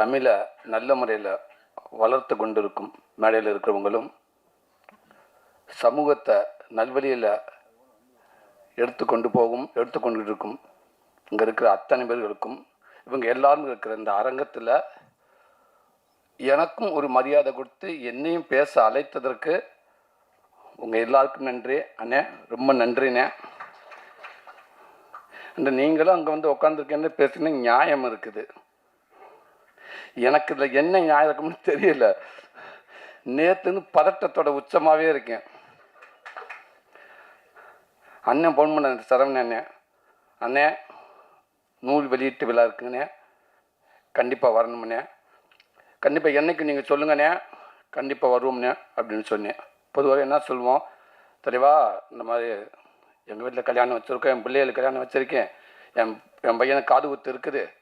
தமிழை நல்ல முறையில் வளர்த்து கொண்டிருக்கும் மேடையில் இருக்கிறவங்களும் சமூகத்தை நல்வழியில் எடுத்து கொண்டு போகும் எடுத்து கொண்டு இருக்கும் இங்கே இருக்கிற அத்தனை பேர்களுக்கும் இவங்க எல்லாரும் இருக்கிற இந்த அரங்கத்தில் எனக்கும் ஒரு மரியாதை கொடுத்து என்னையும் பேச அழைத்ததற்கு உங்கள் எல்லாருக்கும் நன்றி. அண்ணே ரொம்ப நன்றிண்ணே. இந்த நீங்களும் அங்கே வந்து உட்காந்துருக்கேன்னு பேசுனீங்க நியாயம் இருக்குது. எனக்கு இதில் என்ன நியாயம் இருக்கும்னு தெரியல. நேற்றுன்னு பதட்டத்தோட உச்சமாகவே இருக்கேன். அண்ணன் ஃபோன் பண்ண சரவணன் அண்ணே. அண்ணே நூல் வெளியீட்டு விழா இருக்குங்கண்ணே. கண்டிப்பாக வரணும்ண்ணே கண்டிப்பாக என்னைக்கு நீங்கள் சொல்லுங்கண்ணே. கண்டிப்பாக வருவோம்ண்ணே அப்படின்னு சொன்னேன். பொதுவாக என்ன சொல்லுவோம்? தெளிவா இந்த மாதிரி எங்கள் வீட்டில் கல்யாணம் வச்சுருக்கேன் என் பிள்ளைகளுக்கு கல்யாணம் வச்சுருக்கேன். என் என் பையனுக்கு காது குத்து இருக்குது.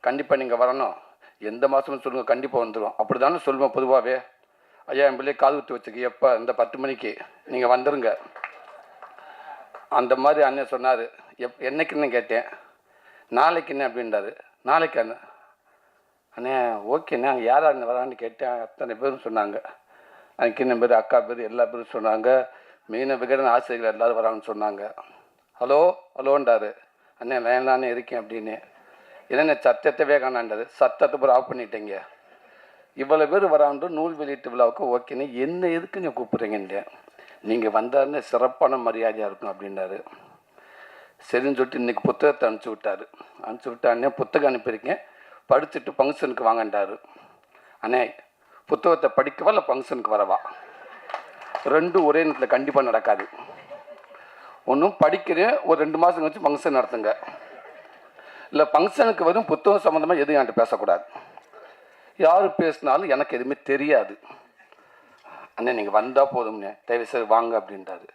கண்டிப்பாக நீங்கள் வரணும். எந்த மாதம்னு சொல்லுங்கள் கண்டிப்பாக வந்துடும் அப்படி தானே சொல்லுவோம் பொதுவாகவே ஐயா என் பிள்ளைய காது குத்து வச்சுக்க எப்போ இந்த பத்து மணிக்கு நீங்கள் வந்துடுங்க அந்த மாதிரி அண்ணன் சொன்னார். எப் என்னைக்குன்னு கேட்டேன். நாளைக்குன்னு அப்படின்றாரு. நாளைக்கு அண்ணன் அண்ணே ஓகேண்ணே அங்கே யார் அண்ணன் வரான்னு கேட்டேன். அத்தனை பேரும் சொன்னாங்க. அன்னைக்கு என்ன பேர் அக்கா பேர் எல்லா பேரும் சொன்னாங்க. மீன விகடன் ஆசிரியர்கள் எல்லாரும் வராங்கன்னு சொன்னாங்க. ஹலோ ஹலோன்றாரு. அண்ணே லைன்லானே இருக்கேன் அப்படின்னு. என்னென்ன சத்தத்தவே காணாண்டாரு சத்தத்தை பூரா ஆஃப் பண்ணிட்டீங்க. இவ்வளோ பேர் வராண்டு நூல் வெளியீட்டு விழாவுக்கு ஓகேன்னு என்ன எதுக்கு நீங்கள் கூப்பிட்றீங்கன்னு நீங்கள் வந்தாருன்னு சிறப்பான மரியாதையாக இருக்கும் அப்படின்னாரு. சரின்னு சொல்லிட்டு இன்றைக்கி புத்தகத்தை அனுப்பிச்சி விட்டார். அனுப்பிச்சி விட்டு புத்தகம் அனுப்பியிருக்கேன். படிச்சுட்டு ஃபங்க்ஷனுக்கு வாங்கண்டாரு அண்ணே புத்தகத்தை படிக்கவா இல்லை ஃபங்க்ஷனுக்கு வரவா? ரெண்டும் ஒரே நேரத்தில் கண்டிப்பாக நடக்காது. ஒன்றும் படிக்கிறேன் ஒரு ரெண்டு மாதம் கழிச்சு ஃபங்க்ஷன் நடத்துங்க. இல்லை ஃபங்க்ஷனுக்கு வரும் புத்தகம் சம்மந்தமாக எதுவும் என்கிட்ட பேசக்கூடாது. யார் பேசினாலும் எனக்கு எதுவுமே தெரியாது. அண்ணே நீங்கள் வந்தால் போதும்ண்ணே. தயவு செய்து வாங்க அப்படின்றாரு.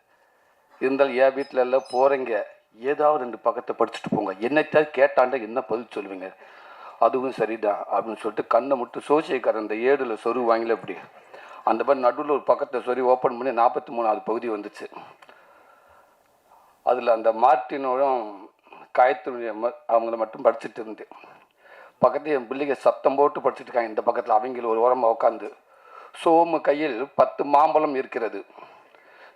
இருந்தாலும் என் வீட்டில் எல்லாம் போகிறீங்க ஏதாவது ரெண்டு பக்கத்தை படிச்சுட்டு போங்க. என்னைத்தான் கேட்டாண்டா என்ன பதில் சொல்லுவீங்க? அதுவும் சரிதான் அப்படின்னு சொல்லிட்டு கண்ணை மட்டும் சோசியக்காரன் இந்த ஏடில் சொரு வாங்கல அப்படி. அந்த மாதிரி நடுவில் ஒரு பக்கத்தை சொறி ஓப்பன் பண்ணி நாற்பத்தி மூணாவது பகுதி வந்துச்சு. அதில் அந்த மார்ட்டினோடும் காயத்தினுடைய அவங்கள மட்டும் படிச்சுட்டு இருந்தேன். பக்கத்தில் என் பிள்ளைங்க சத்தம் போட்டு படிச்சுட்டு இருக்காங்க. இந்த பக்கத்தில் அவங்கள ஒரு ஓரமாக உட்காந்து சோமு கையில் பத்து மாம்பழம் இருக்கிறது.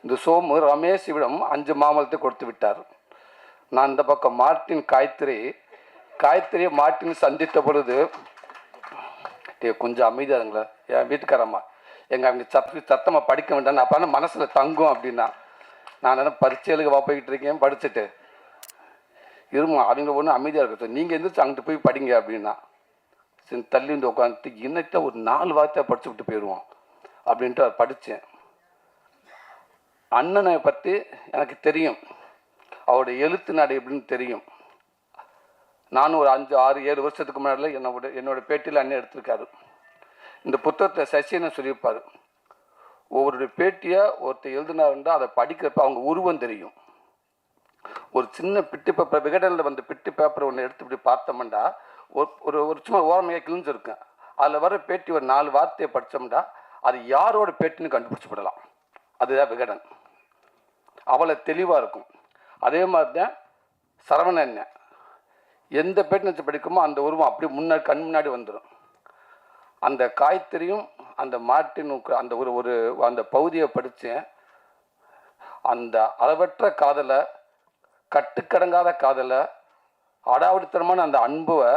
இந்த சோமு ரமேஷிடம் அஞ்சு மாம்பழத்தை கொடுத்து விட்டார். நான் இந்த பக்கம் மார்ட்டின் காயத்ரி காயத்ரியை மார்ட்டின் சந்தித்த பொழுது கொஞ்சம் அமைதியாக இருங்களா. என் வீட்டுக்காரம்மா எங்கள் அவங்க சத்து சத்தமாக படிக்க வேண்டாம் அப்போ மனசில் தங்கும் அப்படின்னா நான் என்ன பரீட்சைகளுக்கு போய்கிட்டு இருக்கேன் படிச்சுட்டு. இருமா அவங்க ஒன்றும் அமைதியாக இருக்கட்டும் நீங்கள் எந்திரிச்சு அங்கிட்டு போய் படிங்க அப்படின்னா சரி தள்ளி வந்து உட்காந்துட்டு இன்னத்தை ஒரு நாலு வார்த்தையாக படிச்சு விட்டு போயிடுவோம் அப்படின்ட்டு படித்தேன். அண்ணனை பற்றி எனக்கு தெரியும். அவருடைய எழுத்து நடை எப்படின்னு தெரியும். நானும் ஒரு அஞ்சு ஆறு ஏழு வருஷத்துக்கு முன்னாடி என்னோட என்னோட பேட்டியில் அண்ணன் எடுத்திருக்காரு. இந்த புத்தகத்தை சசின்னு சொல்லியிருப்பார். ஒவ்வொருடைய பேட்டியை ஒருத்தர் எழுதினாருன்றா அதை படிக்கிறப்ப அவங்க உருவம் தெரியும். ஒரு சின்ன பிட்டு பேப்பர் விகடனில் வந்த பிட்டு பேப்பர் ஒன்று எடுத்து இப்படி பார்த்தோம்டா ஒரு ஒரு ஒரு சும்மா ஓரமையாக கிழிஞ்சிருக்கும். அதில் வர பேட்டி ஒரு நாலு வார்த்தையை படித்தோம்டா அது யாரோட பேட்டின்னு கண்டுபிடிச்சி விடலாம். அதுதான் விகடன். அவ்வளோ தெளிவாக இருக்கும். அதே மாதிரி தான் சரவண எண்ணெய் எந்த பேட்டி வச்சு படிக்குமோ அந்த உருவம் அப்படியே முன்னாடி கண் முன்னாடி வந்துடும் அந்த காய்கறியும் அந்த மாட்டின் அந்த ஒரு ஒரு அந்த பகுதியை படித்தேன் அந்த அளவற்ற காதலை கட்டுக்கடங்காத காதலை அடாவடித்தனமான அந்த அன்புவை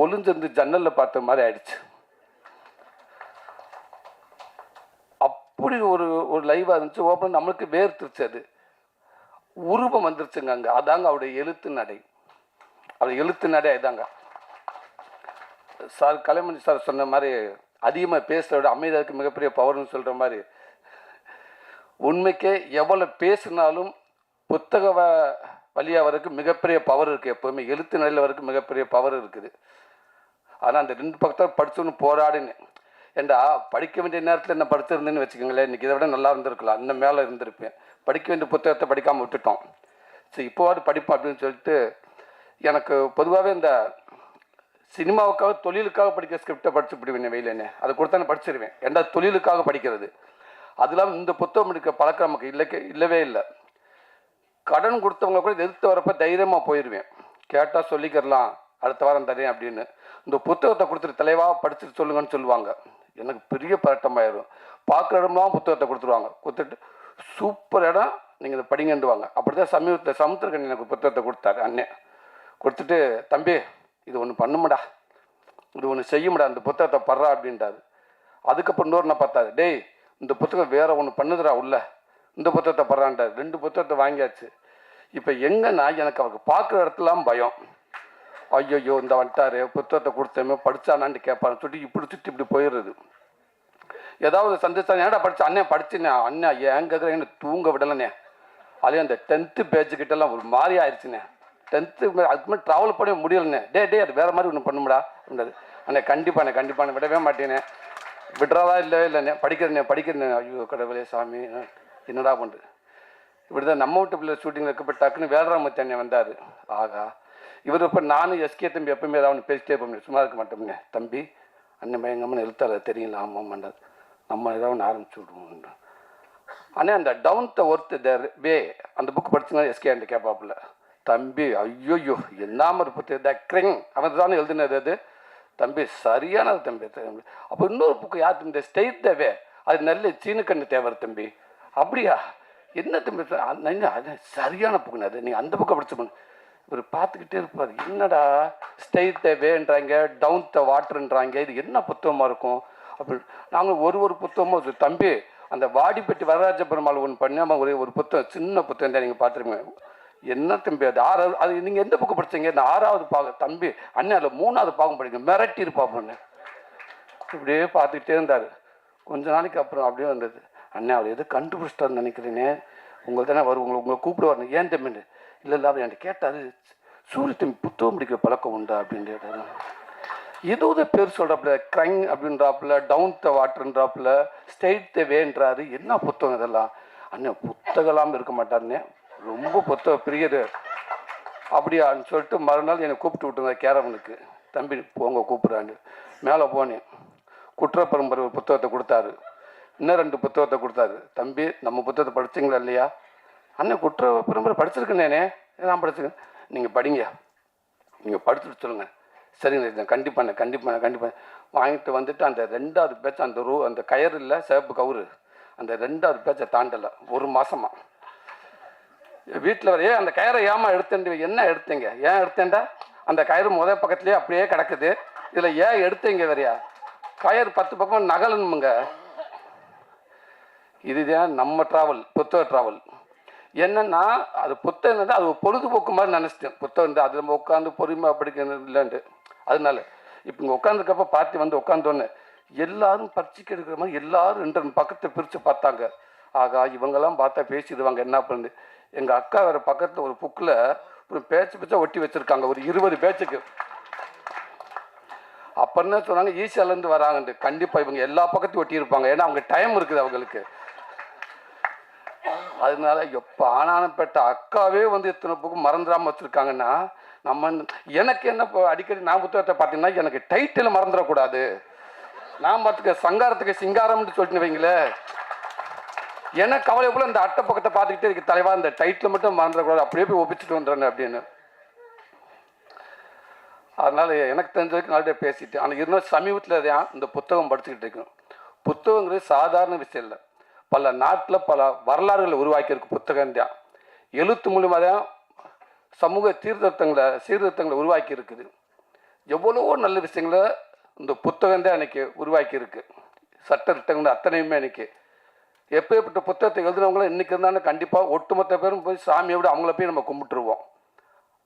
ஒளிஞ்சிருந்து ஜன்னலில் பார்த்த மாதிரி ஆயிடுச்சு. அப்படி ஒரு ஒரு லைவாக இருந்துச்சு. ஓப்பன் நம்மளுக்கு வேர்த்துருச்சு அது. உருவம் வந்துருச்சுங்க அங்கே. அதாங்க அவருடைய எழுத்து நடை. அவருடைய எழுத்து நடை இதாங்க சார் கலைமணி சார் சொன்ன மாதிரி அதிகமாக பேசுகிறத விட அமைதியாருக்கு மிகப்பெரிய பவர்னு சொல்கிற மாதிரி. உண்மைக்கே எவ்வளோ பேசினாலும் புத்தக வ வழியாக வரக்கு மிகப்பெரிய பவர் இருக்குது எப்போவுமே. எழுத்து நிலையில் அவருக்கு மிகப்பெரிய பவர் இருக்குது. ஆனால் அந்த ரெண்டு பக்கத்தை படிச்சோன்னு போராடினேன். ஏண்டா படிக்க வேண்டிய நேரத்தில் என்ன படிச்சிருந்தேன்னு வச்சுக்கோங்களேன். இன்றைக்கி இதை விட நல்லா இருந்திருக்கலாம். இன்னும் மேலே இருந்திருப்பேன். படிக்க வேண்டிய புத்தகத்தை படிக்காமல் விட்டுட்டோம். சரி இப்போவாது படிப்போம் அப்படின்னு சொல்லிட்டு எனக்கு பொதுவாகவே இந்த சினிமாவுக்காக தொழிலுக்காக படிக்கிற ஸ்கிரிப்டை படித்து விடுவேன் வெயிலேனே அதை கொடுத்தா நான் படிச்சிருவேன். ஏண்டா தொழிலுக்காக படிக்கிறது? அது இல்லாமல் இந்த புத்தகம் படிக்க பழக்கம் நமக்கு இல்லை இல்லவே இல்லை. கடன் கொடுத்தவங்க கூட எதிர்த்து வரப்ப தைரியமாக போயிடுவேன் கேட்டால் சொல்லிக்கிறலாம் அடுத்த வாரம் தரேன் அப்படின்னு. இந்த புத்தகத்தை கொடுத்துட்டு தலைவாக படிச்சுட்டு சொல்லுங்கன்னு சொல்லுவாங்க. எனக்கு பெரிய பதட்டமாயிரும் பார்க்குற இடம்லாம் புத்தகத்தை கொடுத்துருவாங்க. கொடுத்துட்டு சூப்பர் இடம் நீங்கள் இதை படிங்கன்றுவாங்க. அப்படி தான் சமீபத்தில் சமுத்திரக்கணி எனக்கு புத்தகத்தை கொடுத்தாரு அண்ணன் கொடுத்துட்டு தம்பி இது ஒன்று பண்ணுமடா. இது ஒன்று செய்யும்டா. இந்த புத்தகத்தை படுறா அப்படின்றாரு. அதுக்கப்புறம் இன்னொரு நான் பார்த்தாரு டேய் இந்த புத்தகம் வேற ஒன்று பண்ணுதுடா உள்ள. இந்த புத்தகத்தை படுறான்ட்டார் ரெண்டு புத்தகத்தை வாங்கியாச்சு. இப்போ எங்கன்னா எனக்கு அவருக்கு பார்க்குற இடத்துலாம் பயம். ஐயோ இந்த வந்துட்டாரு புத்தகத்தை கொடுத்தமே படிச்சானான்னு கேட்பான்னு சொல்லிட்டு இப்படி சுற்றி இப்படி போயிடுறது. ஏதாவது சந்தேஷம் ஏன்டா படிச்சு? அண்ணன் படிச்சுண்ணே அண்ணன் ஏன் கேட்குறேன் தூங்க விடலண்ணே அதே அந்த டென்த்து பேஜுக்கிட்டலாம் ஒரு மாதிரி ஆயிடுச்சுண்ணே டென்த்து அதுக்கு மேலே ட்ராவல் பண்ண முடியலண்ணே டே டே அது வேறு மாதிரி ஒன்று பண்ணும்டா அப்படின்றது. அண்ணே கண்டிப்பாண்ணே கண்டிப்பாண்ணே விடவே மாட்டேனே. விடுறதா இல்லை இல்லைண்ணே படிக்கிறேண்ணே படிக்கிறேண்ணே ஐயோ கடவுளே சாமி. என்னடா பண்ணுறது இப்படி தான் நம்ம வீட்டு பிள்ளை ஷூட்டிங்கில் இருக்கப்ப டக்குன்னு வேலராமத்தி அண்ணன் வந்தார். ஆகா இவர் இப்போ நானும் எஸ்கே தம்பி எப்பவுமே ஏதாவது பேசிட்டே இருப்போம் சும்மா இருக்க மாட்டோம்னே. தம்பி அண்ணன் பயங்கரமான எழுத்தாள தெரியல. ஆமாம் பண்ணார் நம்ம ஏதாவது ஒன்று ஆரம்பிச்சு விடுவோம் அண்ணே அந்த டவுன் த ஒர்த் த வே அந்த புக் படிச்சுன்னா எஸ்கே அந்த கேட்பாப்புல தம்பி ஐயோயோ என்ன இருப்பது த கிரிங் அவன் தானே எழுதினது அது. தம்பி சரியானது தம்பி. அப்போ இன்னொரு புக்கு யார் தம்பி? ஸ்டெயிட் த வே அது நல்ல சீனு கண்ணு தேவை தம்பி. அப்படியா? என்ன தம்பி அது என்ன, அது சரியான புக்குன்னு அது நீங்கள் அந்த புக்கை படிச்சுக்கணும் இவர் பார்த்துக்கிட்டே இருப்பார். என்னடா ஸ்டெயிட் த வேன்றாங்க டவுன் த வாட்டர்ன்றாங்க இது என்ன புத்தகமாக இருக்கும்? அப்படி நாங்கள் ஒரு ஒரு புத்தகமும் தம்பி அந்த வாடிப்பட்டி வரராஜ பெருமாள் ஒன்று பண்ணாமல் ஒரே ஒரு புத்தகம் சின்ன புத்தகம் தான் நீங்கள் பார்த்துருக்கீங்க என்ன தம்பி அது? ஆறாவது அது நீங்கள் எந்த புக்கு படித்தீங்க இந்த ஆறாவது பாகம் தம்பி அண்ணன் அதில் மூணாவது பாகம் படிங்க மிரட்டி இருப்பாப்பண்ணு இப்படியே பார்த்துக்கிட்டே இருந்தார். கொஞ்ச நாளைக்கு அப்புறம் அப்படியே வந்தது. அண்ணே அவர் எது கண்டுபிடிச்சிட்டாருன்னு நினைக்கிறேனே. உங்களை தானே வரும் உங்களை உங்களை கூப்பிடுவார் ஏன் தம்பின்னு இல்லை இல்லை அவர் என்கிட்ட கேட்டார் சூரிய தம்பி புத்தகம் படிக்கிற பழக்கம் உண்டா அப்படின்னு கேட்டார். ஏதோ பேர் சொல்கிறாப்புல க்ரைங் அப்படின்றாப்புல டவுன் த வாட்டர்ன்றாப்புல ஸ்டேட் த வேன்றாரு என்ன புத்தகம் இதெல்லாம்? அண்ணன் புத்தகலாம் இருக்க மாட்டாருண்ணே ரொம்ப புத்தக பிரியர். அப்படியான்னு சொல்லிட்டு மறுநாள் என்னை கூப்பிட்டு விட்டுங்க கேரவனுக்கு. தம்பி போங்க கூப்பிட்றான்னு. மேலே போனேன். குற்றப்பரம்பரை ஒரு புத்தகத்தை கொடுத்தாரு. இன்னும் ரெண்டு புத்தகத்தை கொடுத்தாரு. தம்பி நம்ம புத்தகத்தை படிச்சீங்களா இல்லையா? அண்ணன் குற்ற பெரும்பரை படிச்சிருக்கேனே நான். படிச்சிருக்கேன். நீங்கள் படிங்க. நீங்கள் படிச்சுட்டு சொல்லுங்கள் சரிங்க நான் கண்டிப்பாண்ணே கண்டிப்பாண்ணே கண்டிப்பாக வாங்கிட்டு வந்துட்டு அந்த ரெண்டாவது பேட்ச் அந்த ரூ அந்த கயிறு இல்லை சிவப்பு கவுரு அந்த ரெண்டாவது பேச்சை தாண்டலை ஒரு மாசமா. வீட்டில் வரையே அந்த கயிறை ஏமா எடுத்துட்டு என்ன எடுத்தீங்க? ஏன் எடுத்தேன்டா? அந்த கயிறு முத பக்கத்துலேயே அப்படியே கிடக்குது. இதில் ஏன் எடுத்தீங்க வரையா? கயிறு பத்து பக்கம் நகலணுமுங்க இதுதான் நம்ம ட்ராவல் புத்தக ட்ராவல் என்னன்னா அது புத்தகம் வந்து அது ஒரு பொழுதுபோக்கு மாதிரி நினச்சிட்டேன். புத்தகம் வந்து நம்ம உட்காந்து பொறுமையாக படிக்கிறது இல்லைன்ட்டு. அதனால இப்போ இங்கே உட்காந்துருக்கப்ப பார்ட்டி வந்து உட்காந்தோன்னே எல்லாரும் பரிச்சுக்கு எடுக்கிற மாதிரி எல்லாரும் ரெண்டு ரெண்டு பக்கத்தை பிரித்து பார்த்தாங்க. ஆகா இவங்கெல்லாம் பார்த்தா பேசிடுவாங்க என்ன பண்ணு எங்கள் அக்கா வேறு பக்கத்தில் ஒரு புக்கில் ஒரு பேச்சு பேச்சா ஒட்டி வச்சுருக்காங்க ஒரு இருபது பேச்சுக்கு. அப்போ என்ன சொன்னாங்க ஈசியாலேருந்து வராங்கன்ட்டு. கண்டிப்பாக இவங்க எல்லா பக்கத்தையும் ஒட்டியிருப்பாங்க ஏன்னா அவங்க டைம் இருக்குது அவங்களுக்கு. அதனால எப்போ ஆனானப்பட்ட அக்காவே வந்து இத்தனை புக்கு மறந்துடாம வச்சுருக்காங்கன்னா நம்ம எனக்கு என்ன இப்போ அடிக்கடி நான் புத்தகத்தை பார்த்தீங்கன்னா எனக்கு டைட்டில் மறந்துடக்கூடாது. நான் பார்த்துக்க சங்காரத்துக்கு சிங்காரம்னு சொல்லிட்டு வைங்களேன் எனக்கு கவலை போல இந்த அட்டை பக்கத்தை பார்த்துக்கிட்டே இருக்கு தலைவா இந்த டைட்டில் மட்டும் மறந்துடக்கூடாது. அப்படியே போய் ஒப்பிச்சுட்டு வந்துடுறேன் அப்படின்னு. அதனால் எனக்கு தெரிஞ்ச வரைக்கும் நல்ல பேசிட்டு ஆனால் இருந்தாலும் சமீபத்தில் தான் இந்த புத்தகம் படிச்சுக்கிட்டு இருக்கும் புத்தகங்கிறது சாதாரண விஷயம் இல்லை. பல நாட்டில் பல வரலாறுகளை உருவாக்கியிருக்கு புத்தகம் தான் எழுத்து மூலியமாக தான் சமூக சீர்திருத்தங்களை சீர்திருத்தங்களை உருவாக்கி இருக்குது எவ்வளவோ நல்ல விஷயங்களை இந்த புத்தகம் தான் எனக்கு உருவாக்கி இருக்கு சட்ட திட்டங்கள் அத்தனையுமே எனக்கு எப்பேற்பட்ட புத்தகத்தை எழுதுனவங்களும் இன்றைக்கி இருந்தாலும் கண்டிப்பாக ஒட்டுமொத்த பேரும் போய் சாமியை விட அவங்கள போய் நம்ம கும்பிட்டுருவோம்.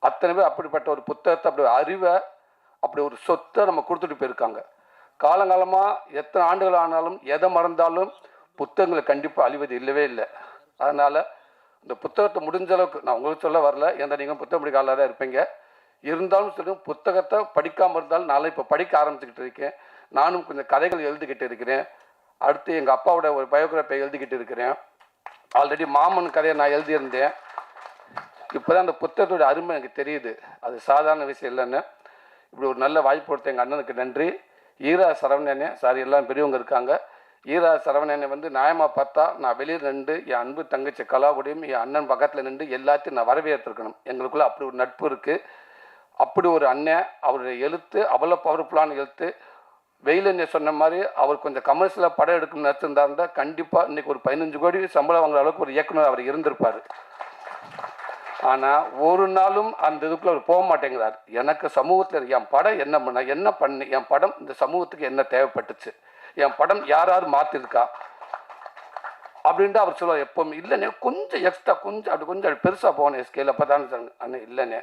அத்தனை பேர் அப்படிப்பட்ட ஒரு புத்தகத்தை அப்படி அறிவை அப்படி ஒரு சொத்தை நம்ம கொடுத்துட்டு போயிருக்காங்க. காலங்காலமாக எத்தனை ஆண்டுகள் ஆனாலும் எதை மறந்தாலும் புத்தகங்களை கண்டிப்பாக அழிவது இல்லவே இல்லை. அதனால் இந்த புத்தகத்தை முடிஞ்ச அளவுக்கு நான் உங்களுக்கு சொல்ல வரல எந்த நீங்கள் புத்தகம் படிக்காத தான் இருப்பீங்க. இருந்தாலும் சொல்லுங்க புத்தகத்தை படிக்காமல் இருந்தாலும் நான் இப்போ படிக்க ஆரம்பிச்சுக்கிட்டு இருக்கேன். நானும் கொஞ்சம் கதைகள் எழுதிக்கிட்டு இருக்கிறேன். அடுத்து எங்கள் அப்பாவோட ஒரு பயோகிராஃபி எழுதிக்கிட்டு இருக்கிறேன். ஆல்ரெடி மாமன் கதையை நான் எழுதியிருந்தேன். இப்போ தான் அந்த புத்தகத்தோட அருமை எனக்கு தெரியுது. அது சாதாரண விஷயம் இல்லைன்னு. இப்படி ஒரு நல்ல வாய்ப்பு கொடுத்த எங்கள் அண்ணனுக்கு நன்றி. ஈரா சரவணனே சாரி எல்லாம் பெரியவங்க இருக்காங்க. ஈரா சரவணனை வந்து நியாயமாக பார்த்தா நான் வெளியில் நின்று என் அன்பு தங்கச்சி கலாவுடையும் என் அண்ணன் பக்கத்தில் நின்று எல்லாத்தையும் நான் வரவேற்றிருக்கணும். எங்களுக்குள்ள அப்படி ஒரு நட்பு இருக்குது அப்படி ஒரு அண்ணன் அவருடைய எழுத்து அவ்வளோ பவர்ஃபுல்லான எழுத்து. வெயிலண்ணே சொன்ன மாதிரி அவர் கொஞ்சம் கமர்ஷியலாக படம் எடுக்கணும்னு நினச்சிருந்தாருந்தா கண்டிப்பாக இன்னைக்கு ஒரு பதினஞ்சு கோடி சம்பளம் வாங்குற அளவுக்கு ஒரு இயக்குனர் அவர் இருந்திருப்பார். ஆனால் ஒரு நாளும் அந்த இதுக்குள்ள அவர் போக மாட்டேங்கிறார். எனக்கு சமூகத்தில் என் படம் என்ன பண்ண என்ன பண்ணு என் படம் இந்த சமூகத்துக்கு என்ன தேவைப்பட்டுச்சு? என் படம் யாராவது மாற்றிருக்கா அப்படின்ட்டு அவர் சொல்லுவார் எப்போவுமே இல்லைண்ணே கொஞ்சம் எக்ஸ்ட்ரா கொஞ்சம் அப்படி கொஞ்சம் அப்படி பெருசாக போனேன் ஸ்கேல் அப்போ தான் அண்ணே இல்லைண்ணே.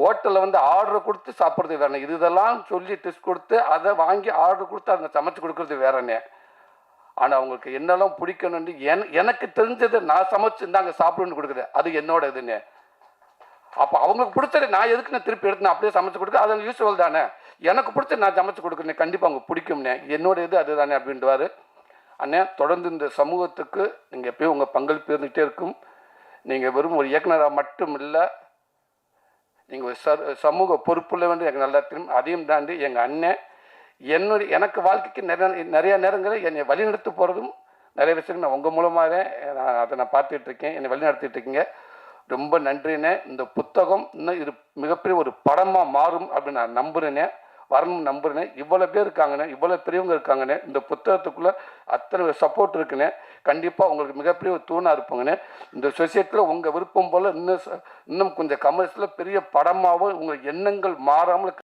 ஹோட்டலில் வந்து ஆர்டர் கொடுத்து சாப்பிட்றது வேறண்ணே. இது இதெல்லாம் சொல்லி டெஸ்ட் கொடுத்து அதை வாங்கி ஆர்டர் கொடுத்து அதை சமைச்சு கொடுக்குறது வேறண்ணே. ஆனால் அவங்களுக்கு என்னெல்லாம் பிடிக்கணும்னு என் எனக்கு தெரிஞ்சதை நான் சமைச்சு இந்தாங்க சாப்பிடுன்னு கொடுக்குறது அது என்னோட இதுன்னு அப்போ அவங்களுக்கு பிடிச்சது நான் எதுக்கு நான் திருப்பி எடுத்து நான் அப்படியே சமைச்சு கொடுக்க? அது யூஸ்வல் தானே. எனக்கு பிடிச்ச நான் சமைச்சு கொடுக்குறேன் கண்டிப்பாக அவங்க பிடிக்கும்னே. என்னோட இது அதுதானே அப்படின்றவாரு அண்ணே தொடர்ந்து இந்த சமூகத்துக்கு நீங்கள் எப்பயும் உங்கள் பங்களிப்பு இருந்துகிட்டே இருக்கும். நீங்கள் வெறும் ஒரு இயக்குனராக மட்டும் இல்லை நீங்கள் ஒரு சர் சமூக பொறுப்புள்ள வேண்டும் எனக்கு நல்லா தெரியும். அதையும் தாண்டி எங்கள் அண்ணன் என்னுடைய எனக்கு வாழ்க்கைக்கு நிறைய நிறைய நேரங்களில் என்னை வழிநடத்த போகிறதும் நிறைய விஷயங்கள் நான் உங்கள் மூலமாக நான் அதை நான் பார்த்துட்ருக்கேன் என்னை வழிநடத்திட்டு இருக்கீங்க. ரொம்ப நன்றிண்ணே. இந்த புத்தகம் இன்னும் இது மிகப்பெரிய ஒரு படமாக மாறும் அப்படின்னு நான் நம்புகிறேனே வரணும்னு நம்புகிறேனே இவ்வளோ பேர் இருக்காங்கண்ணே இவ்வளோ பெரியவங்க இருக்காங்கண்ணே இந்த புத்தகத்துக்குள்ளே அத்தனை சப்போர்ட் இருக்குண்ணே கண்டிப்பாக உங்களுக்கு மிகப்பெரிய ஒரு தூணாக இருப்பாங்கண்ணே இந்த சொசைட்டியில் உங்கள் விருப்பம் போல் இன்னும் ச- இன்னும் கொஞ்சம் கமர்ஷியலில் பெரிய படமாகவும் உங்கள் எண்ணங்கள் மாறாமல்